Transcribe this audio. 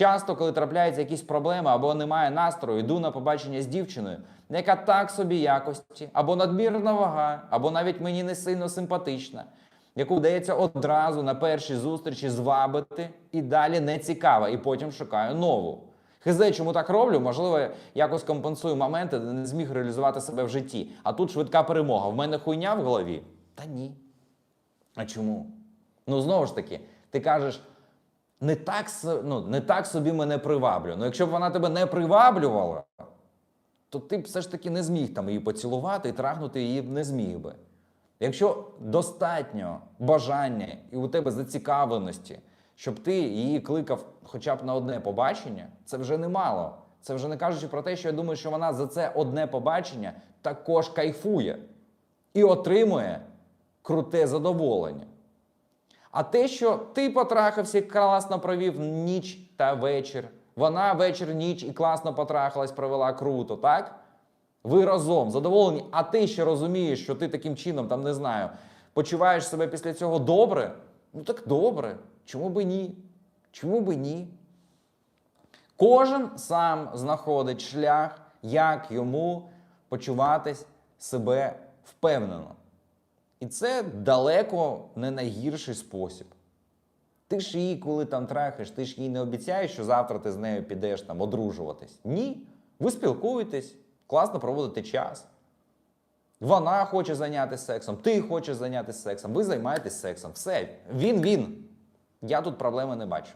Часто, коли трапляються якісь проблеми або немає настрою, йду на побачення з дівчиною, яка так собі якості, або надмірна вага, або навіть мені не сильно симпатична, яку вдається одразу на першій зустрічі звабити і далі не цікава, і потім шукаю нову. Хизе, чому так роблю? Можливо, якось компенсую моменти, де не зміг реалізувати себе в житті. А тут швидка перемога. В мене хуйня в голові? Та ні. А чому? Ну знову ж таки, ти кажеш, не так, ну, не так собі мене приваблю. Ну, якщо б вона тебе не приваблювала, то ти б все ж таки не зміг там її поцілувати і трахнути її не зміг би. Якщо достатньо бажання і у тебе зацікавленості, щоб ти її кликав хоча б на одне побачення, це вже немало. Це вже не кажучи про те, що я думаю, що вона за це одне побачення також кайфує і отримує круте задоволення. А те, що ти потрахався, класно провів ніч та вечір, вона вечір, ніч і класно потрахалась, провела круто, так? Ви разом задоволені, а ти ще розумієш, що ти таким чином, там не знаю, почуваєш себе після цього добре? Ну так добре. Чому би ні? Чому би ні? Кожен сам знаходить шлях, як йому почуватись себе впевнено. І це далеко не найгірший спосіб. Ти ж її, коли там трахаєш, ти ж їй не обіцяєш, що завтра ти з нею підеш там одружуватись. Ні. Ви спілкуєтесь, класно проводите час. Вона хоче зайнятися сексом, ти хочеш зайнятися сексом, ви займаєтесь сексом. Все, він він. Я тут проблеми не бачу.